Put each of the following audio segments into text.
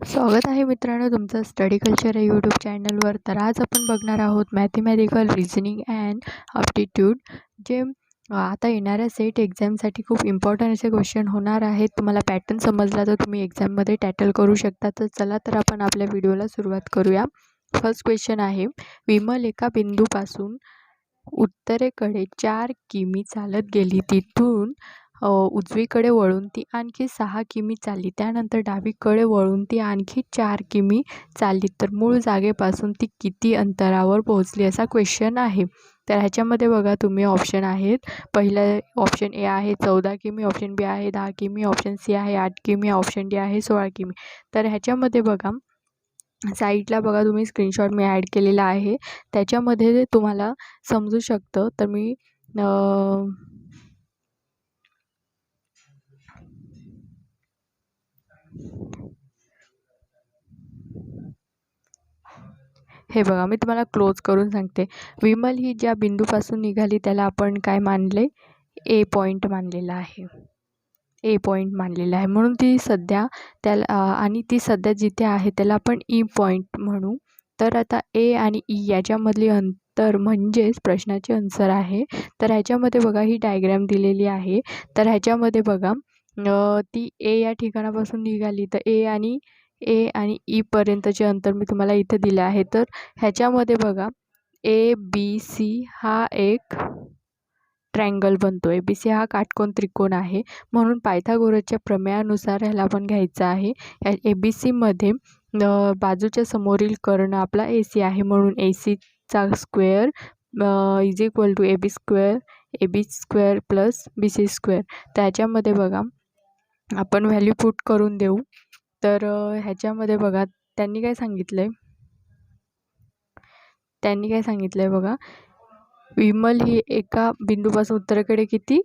स्वागत आहे मित्रांनो तुमचं स्टडी कल्चर या यूट्यूब चॅनलवर तर आज आपण बघणार आहोत मॅथमॅटिकल रिझनिंग अँड ॲप्टिट्यूड जे आता येणाऱ्या सेट एक्झामसाठी खूप इम्पॉर्टंट असे क्वेश्चन होणार आहेत. तुम्हाला पॅटर्न समजला तर तुम्ही एक्झाममध्ये टॅटल करू शकता. तर चला तर आपण आपल्या व्हिडिओला सुरुवात करूया. फर्स्ट क्वेश्चन आहे विमल एका बिंदूपासून उत्तरेकडे चार किमी चालत गेली. तिथून उजवीकडे वळून ती आणखी सहा किमी चालली. त्यानंतर डावीकडे वळून ती आणखी चार किमी चालली. तर मूळ जागेपासून ती किती अंतरावर पोहोचली असा क्वेश्चन आहे. तर ह्याच्यामध्ये बघा तुम्ही ऑप्शन आहेत. पहिलं ऑप्शन ए आहे चौदा किमी ऑप्शन बी आहे दहा किमी ऑप्शन सी आहे आठ किमी ऑप्शन डी आहे सोळा किमी. तर ह्याच्यामध्ये बघा साईटला बघा तुम्ही स्क्रीनशॉट मी ॲड केलेला आहे. त्याच्यामध्ये तुम्हाला समजू शकतं. तर मी हे बघा मी तुम्हाला क्लोज करून सांगते. विमल ही ज्या बिंदूपासून निघाली त्याला आपण काय मानले? ए पॉईंट मानलेला आहे. ए पॉईंट मानलेला आहे. म्हणून ती सध्या त्याला आणि ती सध्या जिथे आहे त्याला आपण e ई पॉईंट म्हणू. तर आता ए आणि ई याच्यामधली अंतर म्हणजेच प्रश्नाचे आन्सर आहे. तर ह्याच्यामध्ये बघा ही डायग्रॅम दिलेली आहे. तर ह्याच्यामध्ये बघा ती ए या ठिकाणापासून निघाली. तर ए आणि ए आणि e ईपर्यंतचे अंतर मी तुम्हाला इथे दिलं आहे. तर ह्याच्यामध्ये बघा ए बी सी हा एक ट्रँगल बनतो ए बी सी हा काटकोन त्रिकोण आहे. म्हणून पायथागोरसच्या प्रमेयानुसार ह्याला आपण घ्यायचा आहे. या ए बी सीमध्ये बाजूच्या समोरील कर्ण आपला ए सी आहे. म्हणून ए सीचा square is equal to A B square A B square plus B C square त्याच्यामध्ये बघा आपण व्हॅल्यू पुट करून देऊ. तर ह्याच्यामध्ये बघा त्यांनी काय सांगितलं आहे त्यांनी काय सांगितलं आहे बघा? विमल ही एका बिंदूपासून उत्तरेकडे किती?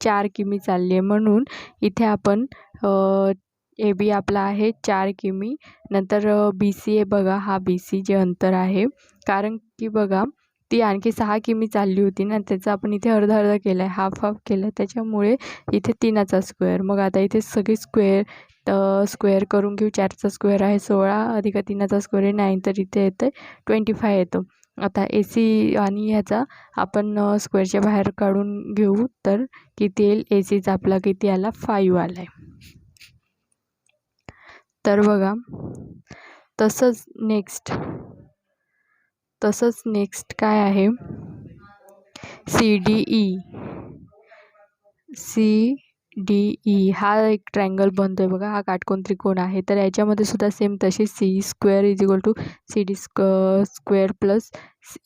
चार किमी चालली आहे म्हणून इथे आपण ए बी आपला आहे चार किमी. नंतर बी सी ए बघा हा बी सी जे अंतर आहे. कारण की बघा ती आणखी सहा किमी चालली होती ना त्याचा आपण इथे अर्धा अर्धा केला आहे हाफ हाफ केला आहे त्याच्यामुळे इथे तीनाचा स्क्वेअर मग आता इथे सगळी स्क्वेअर स्क्वेअर करून घेऊ. चारचा स्क्वेअर आहे सोळा अधिक तीनाचा स्क्वेअर आहे नाईन तर इथे येतं आहे ट्वेंटी फाय येतो. आता ए सी आणि ह्याचा आपण स्क्वेअरच्या बाहेर काढून घेऊ तर किती येईल? ए सीचा आपला किती आला? फाईव्ह आला आहे तर बघा तसंच नेक्स्ट तसंच नेक्स्ट काय आहे? C D E C D E हा एक ट्रँगल बनतो आहे बघा हा काटकोन त्रिकोण आहे. तर याच्यामध्ये सुद्धा सेम तशी C square is equal to C D स्क square plus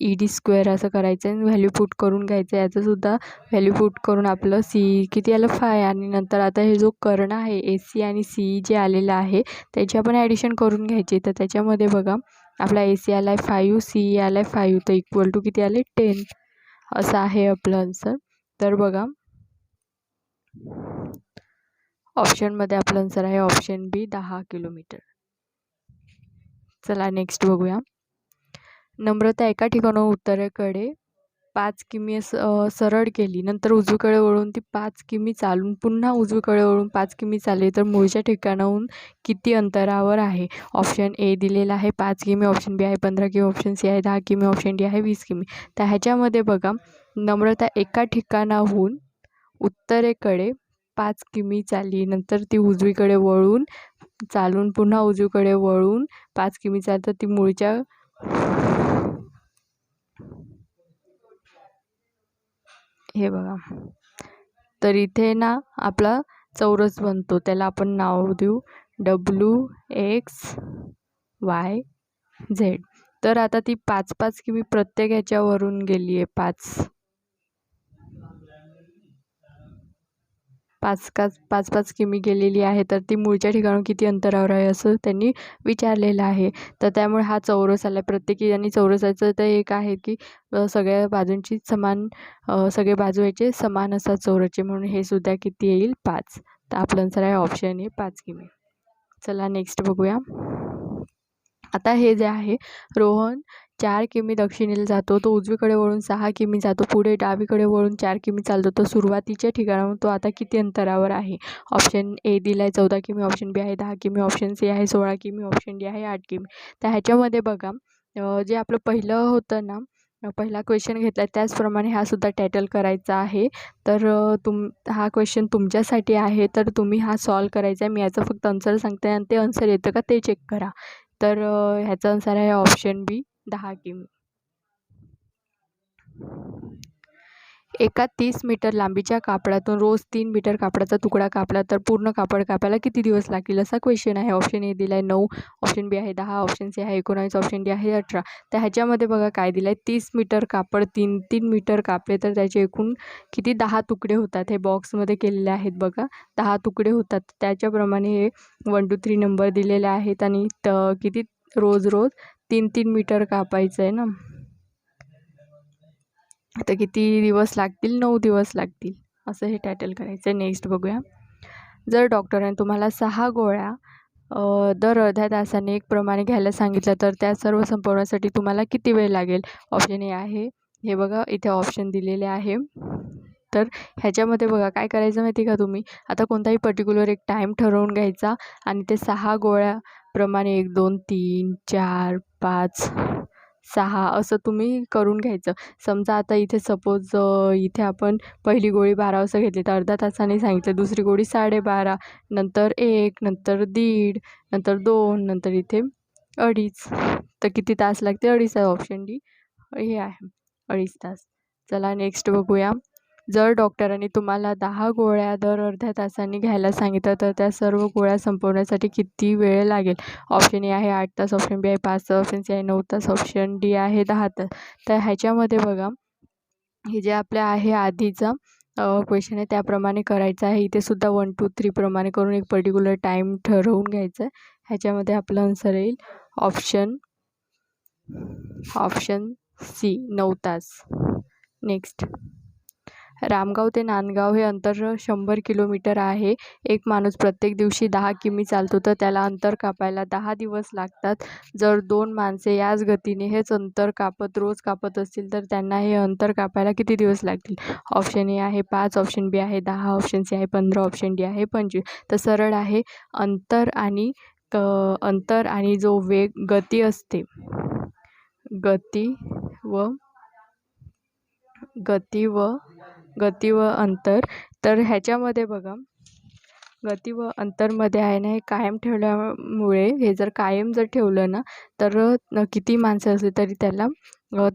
E D square असं करायचं आहे व्हॅल्यू पुट करून घ्यायचं आहे याचंसुद्धा व्हॅल्यू पुट करून आपलं सी किती आलं? फाय आणि नंतर आता हे जो कर्ण आहे ए सी आणि सी जे आलेलं आहे त्याची आपण ॲडिशन करून घ्यायची. तर त्याच्यामध्ये बघा आपला ए सी आला आहे फायू सी आला आहे फायू तर इक्वल टू किती आले? टेन असं आहे आपलं आन्सर तर बघा. ऑप्शनमध्ये आपलं आन्सर आहे ऑप्शन बी दहा किलोमीटर चला नेक्स्ट बघूया. नम्रता एका ठिकाणाहून उत्तरेकडे पाच किमी सरळ केली. नंतर उजवीकडे वळून ती पाच किमी चालून पुन्हा उजवीकडे वळून पाच किमी चालली. तर मूळच्या ठिकाणाहून किती अंतरावर आहे? ऑप्शन ए दिलेला आहे पाच किमी ऑप्शन बी आहे पंधरा किमी ऑप्शन सी आहे दहा किमी ऑप्शन डी आहे वीस किमी. तर ह्याच्यामध्ये बघा नम्रता एका ठिकाणाहून उत्तरेकडे पाच किमी चालली. नंतर ती उजवीकडे वळून चालून पुन्हा उजवीकडे वळून पाच किमी चालतं ती मूळच्या हे बघा. तर इथे ना आपला चौरस बनतो. त्याला आपण नाव देऊ. डब्ल्यू एक्स वाय झेड तर आता ती पाच पाच किमी प्रत्येक ह्याच्यावरून गेली आहे पाच. पाच काच पाच पाच किमी गेलेली आहे तर ती मूळच्या ठिकाणून किती अंतरावर आहे असं त्यांनी विचारलेलं आहे. तर त्यामुळे हा चौरस आला. प्रत्येकी आणि चौरसाचं तर एक आहे की सगळ्या बाजूंची समान सगळे बाजू याचे समान असतात चौरसचे म्हणून हे सुद्धा किती येईल? पाच. तर आपलं आन्सर आहे ऑप्शन आहे पाच किमी. चला नेक्स्ट बघूया. आता हे जे आहे रोहन चार किमी दक्षिणेला जातो. तो उजवीकडे वळून सहा किमी जातो. पुढे डावीकडे वळून चार किमी चालतो. तर सुरुवातीच्या ठिकाणाहून तो आता किती अंतरावर आहे? ऑप्शन ए दिला आहे चौदा किमी ऑप्शन बी आहे दहा किमी ऑप्शन सी आहे सोळा किमी ऑप्शन डी आहे आठ किमी. तर ह्याच्यामध्ये बघा जे आपलं पहिलं होतं ना पहिला क्वेश्चन घेतला त्याचप्रमाणे हा सुद्धा टायटल करायचा आहे. तर तुम हा क्वेश्चन तुमच्यासाठी आहे. तर तुम्ही हा सॉल्व करायचा आहे. मी याचं फक्त आन्सर सांगते आणि ते आन्सर येतं का ते चेक करा. तर ह्याचा आन्सर आहे ऑप्शन बी. दहा किमी एका तीस मीटर लांबीच्या कापडातून रोज तीन मीटर कापडाचा तुकडा कापला तर पूर्ण कापड कापायला किती दिवस लागतील? असा क्वेश्चन आहे. ऑप्शन ए दिला आहे नऊ ऑप्शन बी आहे दहा ऑप्शन सी आहे एकोणावीस ऑप्शन डी आहे अठरा. तर ह्याच्यामध्ये बघा काय दिलं आहे तीस मीटर कापड तीन तीन मीटर कापले तर त्याचे एकूण किती? दहा तुकडे होतात. हे बॉक्समध्ये केलेले आहेत बघा. दहा तुकडे होतात. त्याच्याप्रमाणे हे वन टू थ्री नंबर दिलेले आहेत आणि त किती? रोज रोज तीन तीन मीटर कापायचं आहे ना. आता किती दिवस लागतील? नऊ दिवस लागतील. असं हे टायटल करायचं आहे नेक्स्ट बघूया. जर डॉक्टरांनी तुम्हाला सहा गोळ्या दर अर्ध्या तासाने एक प्रमाणे घ्यायला सांगितलं तर त्या सर्व संपवण्यासाठी तुम्हाला किती वेळ लागेल? ऑप्शन हे आहे. हे बघा इथे ऑप्शन दिलेले आहे. तर ह्याच्यामध्ये बघा काय करायचं माहिती का तुम्ही? आता कोणताही पर्टिक्युलर एक टाईम ठरवून घ्यायचा आणि ते सहा गोळ्या प्रमाणे एक दोन तीन चार पाच सहा असं तुम्ही करून घ्यायचं. समजा आता इथे सपोज इथे आपण पहिली गोळी बारा वाजता घेतली तर अर्धा तासाने सांगितलं. दुसरी गोळी साडेबारा नंतर एक नंतर दीड नंतर दोन नंतर इथे अडीच. तर किती तास लागते अडीच. ऑप्शन डी हे आहे. अडीच तास. चला नेक्स्ट बघूया. जर डॉक्टरांनी तुम्हाला दहा गोळ्या दर अर्ध्या तासांनी घ्यायला सांगितलं तर त्या सर्व गोळ्या संपवण्यासाठी किती वेळ लागेल? ऑप्शन ए आहे आठ तास ऑप्शन बी आहे पाच तास ऑप्शन सी आहे नऊ तास ऑप्शन डी आहे दहा तास. तर ह्याच्यामध्ये बघा हे जे आपल्या आहे आधीचा क्वेश्चन आहे त्याप्रमाणे करायचं आहे. इथे सुद्धा वन टू थ्रीप्रमाणे करून एक पर्टिक्युलर टाईम ठरवून घ्यायचं. आहे ह्याच्यामध्ये आपलं आन्सर येईल. ऑप्शन ऑप्शन सी नऊ तास. नेक्स्ट रामगाव ते नांदगाव हे अंतर शंभर किलोमीटर आहे. एक माणूस प्रत्येक दिवशी दहा किमी चालतो तर त्याला अंतर कापायला दहा दिवस लागतात. जर दोन माणसे याच गतीने हेच अंतर कापत रोज कापत असतील तर त्यांना हे अंतर कापायला किती दिवस लागतील? ऑप्शन ए आहे पाच ऑप्शन बी आहे दहा ऑप्शन सी आहे पंधरा ऑप्शन डी आहे पंचवीस. तर सरळ आहे. अंतर आणि क अंतर आणि जो वेग गती असते. गती व गती व गती व अंतर. तर ह्याच्यामध्ये बघा गती व अंतरमध्ये आहे ना हे कायम ठेवल्यामुळे हे जर कायम जर ठेवलं ना तर किती माणसं असली तरी त्याला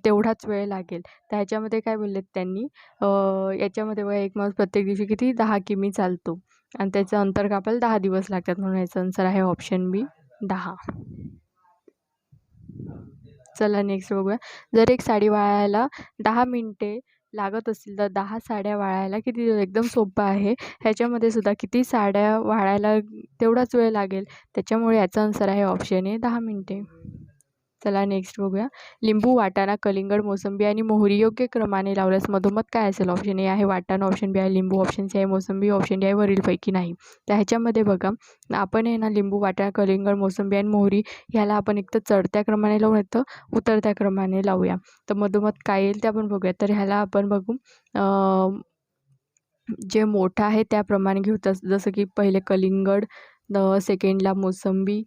तेवढाच वेळ लागेल. तर ह्याच्यामध्ये काय बोललेत त्यांनी याच्यामध्ये बघा एक माणूस प्रत्येक दिवशी किती दहा किमी चालतो. आणि त्याचं अंतर कापायला दहा दिवस लागतात म्हणून याचं आन्सर आहे ऑप्शन बी दहा. चला नेक्स्ट बघूया. जर एक साडी वाळायला दहा मिनटे लागत असतील तर दहा साड्या वाळायला किती एकदम सोपं आहे. ह्याच्यामध्ये सुद्धा किती साड्या वाळायला तेवढाच वेळ लागेल. त्याच्यामुळे याचा आन्सर आहे ऑप्शन ए दहा मिनटे. चला नेक्स्ट बघूया. लिंबू वाटाणा कलिंगड मोसंबी आणि मोहरी योग्य क्रमाने लावल्यास मधोमध काय असेल? ऑप्शन ए आहे वाटाणा ऑप्शन बी आहे लिंबू ऑप्शन सी आहे मोसंबी ऑप्शन डी आहे वरीलपैकी नाही. तर ह्याच्यामध्ये बघा आपण आहे ना लिंबू वाटाणा कलिंगड मोसंबी आणि मोहरी ह्याला आपण एक तर चढत्या क्रमाने लावू तर उतरत्या क्रमाने लावूया. तर मधोमध काय येईल ते आपण बघूया. तर ह्याला आपण बघू जे मोठं आहे त्याप्रमाणे घेऊ. तस जसं की पहिले कलिंगड सेकंडला मोसंबी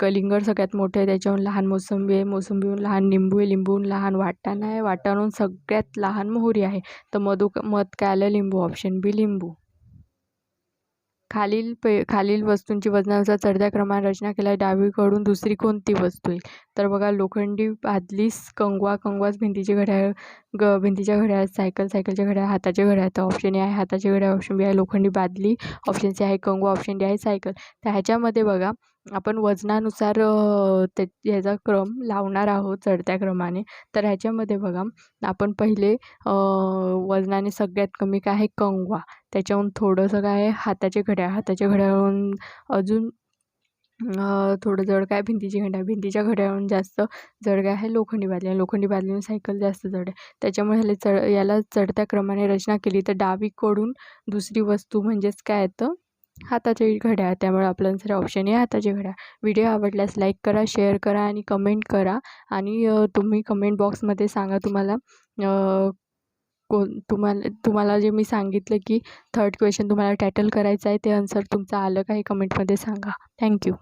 कलिंगड सगळ्यात मोठं आहे त्याच्याहून लहान मोसंबी आहे मोसंबीहून लहान लिंबू आहे लिंबूहून लहान वाटाणा आहे वाटाणाहून सगळ्यात लहान मोहरी आहे. तर मधू मध काय आलं लिंबू ऑप्शन बी लिंबू. खालील पे खालील वस्तूंची वजनानुसार चढत्या क्रमाने रचना केल्या डावीकडून दुसरी कोणती वस्तू येईल? तर बघा लोखंडी बादलीस कंगवा कंगवास भिंतीचे घड्याळ ग भिंतीच्या घड्याळ सायकल सायकलच्या घड्याळ हाताचे घड्याळ तर ऑप्शन ए आहे हाताचे घड्याळ ऑप्शन बी आहे लोखंडी बादली ऑप्शन सी आहे कंगवा ऑप्शन डी आहे सायकल. तर ह्याच्यामध्ये बघा आपण वजनानुसार ते ह्याचा क्रम लावणार आहोत चढत्या क्रमाने. तर ह्याच्यामध्ये बघा आपण पहिले वजनाने सगळ्यात कमी काय आहे? कंगवा. त्याच्याहून थोडंसं काय आहे? हाताचे घड्याळ. हाताच्या घड्याळाहून अजून थोडं जड काय? भिंतीची घड्याळ. भिंतीच्या घड्याळाहून जास्त जड काय आहे? लोखंडी बादली. लोखंडी बादलीने सायकल जास्त जड आहे. त्याच्यामुळे ह्याला चढ याला चढत्या क्रमाने रचना केली तर डावीकडून दुसरी वस्तू म्हणजेच काय येतं? हाताची घड्याळ त्यामुळे आपलं आन्सर ऑप्शन आहे हाताची घड्याळ व्हिडिओ आवडल्यास लाईक करा शेअर करा आणि कमेंट करा. आणि तुम्ही कमेंट बॉक्समध्ये सांगा तुम्हाला कोण तुम्हाला तुम्हाला जे मी सांगितलं की थर्ड क्वेश्चन तुम्हाला टॅटल करायचं आहे ते आन्सर तुमचं आलं का हे कमेंटमध्ये सांगा. थँक्यू